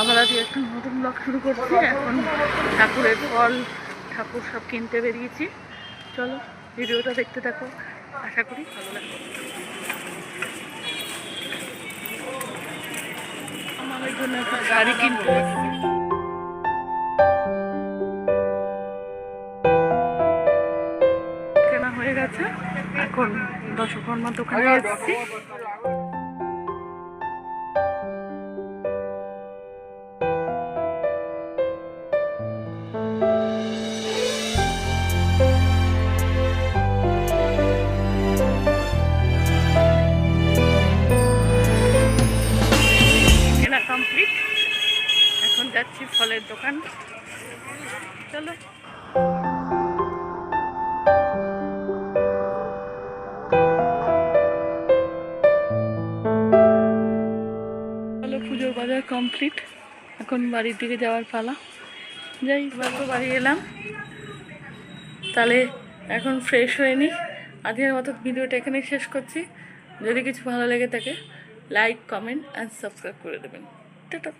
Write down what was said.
আমরা আজকে একটা নতুন ব্লগ শুরু করছি। এখন ঠাকুরের ফল, ঠাকুর সব কিনতে বেরিয়েছি। চলো, ভিডিওটা দেখতে থাকো। আশা করি ভালো লাগবে। আমাদের জন্য গাড়ি কিনতে কেনা হয়ে গেছে। এখন দশকর্মা দোকানে এসেছি। যাচ্ছি ফলের দোকান। চলো। চলো পুজোর বাজার কমপ্লিট এখন বাড়ির দিকে যাওয়ার পালা। যাই তো বাড়ি এলাম। তাহলে এখন ফ্রেশ হয়ে নিই আজকের মতো ভিডিওটা এখানেই শেষ করছি। যদি কিছু ভালো লেগে থাকে লাইক কমেন্ট অ্যান্ড সাবস্ক্রাইব করে দেবেন। টাটা।